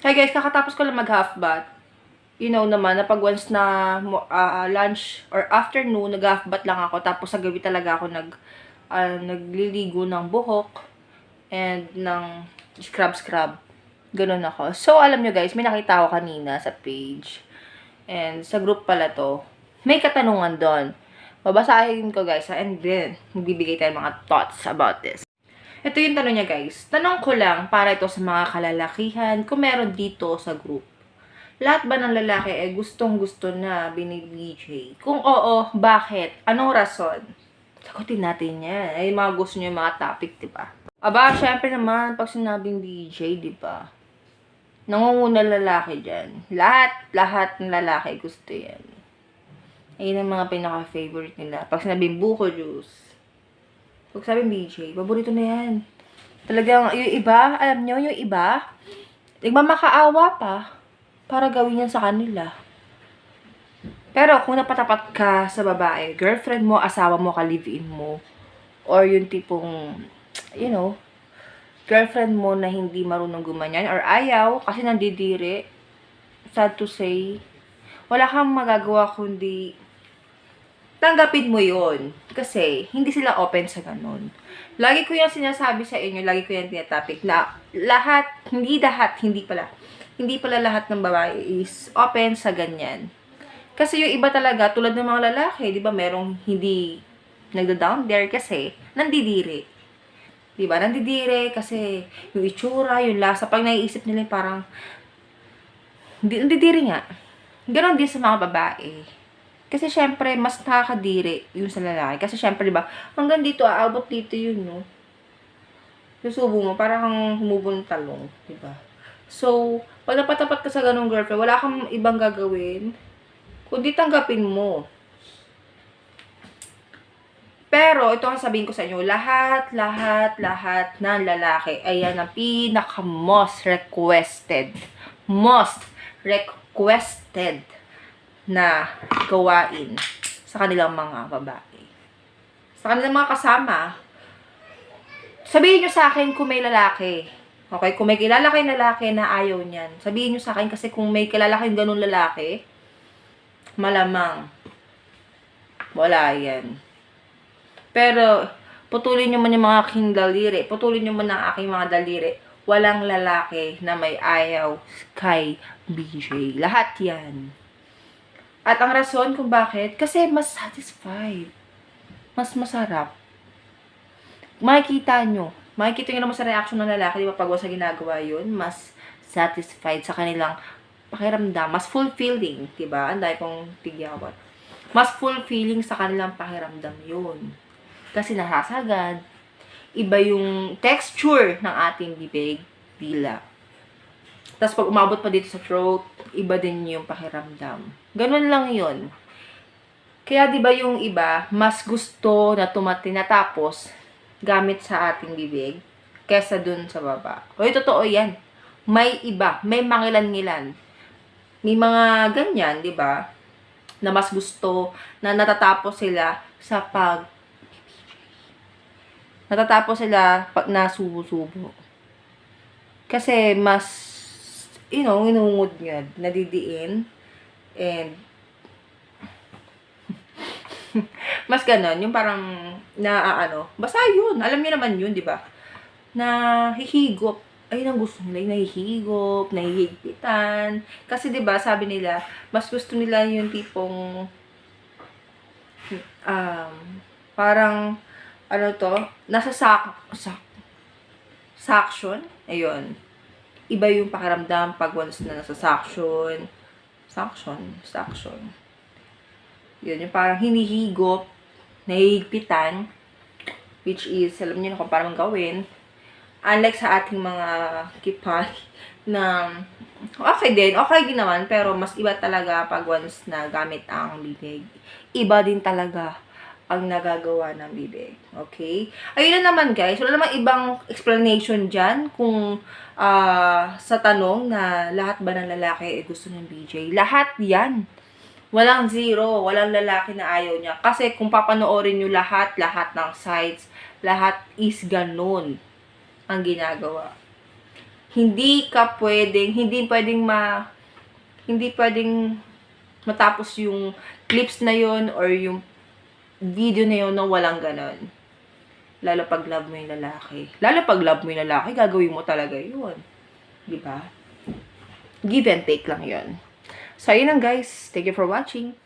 Hey guys, kakatapos ko lang mag half bath. You know naman, na pag once na ah, lunch or afternoon, nag half bath lang ako. Tapos sa gabi talaga ako nag, ah, nagliligo ng buhok and ng scrub-scrub. Ganun ako. So, alam nyo guys, may nakita ako kanina sa page. And sa group pala to. May katanungan doon. Babasahin ko guys, and then, magbibigay tayo mga thoughts about this. Ito yung tanong niya guys. Tanong ko lang para ito sa mga kalalakihan kung meron dito sa group. Lahat ba ng lalaki ay gustong gusto na binibj? Kung oo, bakit? Anong rason? Sagutin natin yan. Ay, mga gusto niyo yung mga topic, di ba? Aba, syempre naman, pag sinabing DJ, di ba? Nangunguna lalaki dyan. Lahat, lahat ng lalaki gusto yan. Ayun ang mga pinaka-favorite nila. Pag sinabing buko juice, pag sabi BJ, paborito na yan. Talagang, yung iba, alam nyo, yung iba, nagmamakaawa pa para gawin yan sa kanila. Pero kung napatapat ka sa babae, girlfriend mo, asawa mo, ka-live-in mo, or yung tipong, you know, girlfriend mo na hindi marunong gumanyan, or ayaw, kasi nandidiri, sad to say, wala kang magagawa kundi tanggapin mo yon Kasi, hindi sila open sa ganun. Lagi ko yung sinasabi sa inyo, lagi ko yung tinatopic na lahat, hindi lahat, hindi pala, hindi pala lahat ng babae is open sa ganyan. Kasi yung iba talaga, tulad ng mga lalaki, di ba, merong hindi nagda-down there kasi nandidiri. Di ba? Nandidiri kasi yung itsura, yung lasa, pag naiisip nila parang, hindi, nandidiri nga. Ganon din sa mga babae. Kasi syempre, mas nakakadiri yung sa lalaki. Kasi syempre, di ba, hanggang dito, aabot dito yun, no? Susubo mo, parang humubo ng talong, di ba? So, pag napatapat ka sa ganong girlfriend, wala kang ibang gagawin, kundi tanggapin mo. Pero, ito ang sabihin ko sa inyo, lahat, lahat, lahat ng lalaki, ayan ang pinaka most requested, most requested na gawain sa kanilang mga babae. Sa kanilang mga kasama, sabihin nyo sa akin kung may lalaki. Okay, kung may kilala kayong lalaki na ayaw niyan, sabihin nyo sa akin kasi kung may kilala kayong ganun lalaki, malamang wala yan. Pero, putulin nyo man yung mga aking daliri, putulin nyo man ang aking mga daliri, walang lalaki na may ayaw kay BJ. Lahat yan. At ang rason kung bakit, kasi mas satisfied. Mas masarap. Makikita nyo. Makikita nyo naman sa reaction ng lalaki, di ba, pag sa ginagawa yun, mas satisfied sa kanilang pakiramdam. Mas fulfilling, di ba? Anday kong tigyawat. Mas fulfilling sa kanilang pakiramdam yun. Kasi nasasagad. Iba yung texture ng ating bibig, dila. Tapos pag umabot pa dito sa throat, iba din yung pakiramdam. Ganun lang yun. Kaya 'di ba yung iba, mas gusto na tumati natapos gamit sa ating bibig kesa dun sa baba. Hoy, totoo 'yan. May iba, may mangilan-ngilan. May mga ganyan, 'di ba? Na mas gusto na natatapos sila sa pag natatapos sila pag nasubo-subo. Kasi mas you know, inungod niya, nadidiin, and mas ganon, yung parang na ah, ano, basta yun, alam niyo naman yun, di ba? Na hihigop, ayun ang gusto nila, yung nahihigop, nahihigpitan. Kasi 'di ba, sabi nila, mas gusto nila yung tipong um, parang ano to, nasa sak, sak, suction, ayun. Iba yung pakiramdam pag once na nasa suction, suction, suction. Yun, yung parang hinihigop, nahihigpitan, which is, alam niyo na kung paano gawin. Unlike sa ating mga kipay, na okay din, okay din naman, pero mas iba talaga pag once na gamit ang bibig. Iba din talaga ang nagagawa ng bibig. Okay? Ayun na naman guys, wala namang ibang explanation dyan kung ah, sa tanong na lahat ba ng lalaki ay gusto ng BJ. Lahat yan. Walang zero, walang lalaki na ayaw niya. Kasi kung papanoorin nyo lahat, lahat ng sites, lahat is ganun ang ginagawa. hindi ka pwedeng, hindi pwedeng ma, hindi pwedeng matapos yung clips na yon or yung video na yun na walang ganon. Lalo pag love mo yung lalaki. Lalo pag love mo yung lalaki, gagawin mo talaga yun. Di ba? Give and take lang yun. So, ayun lang guys. Thank you for watching.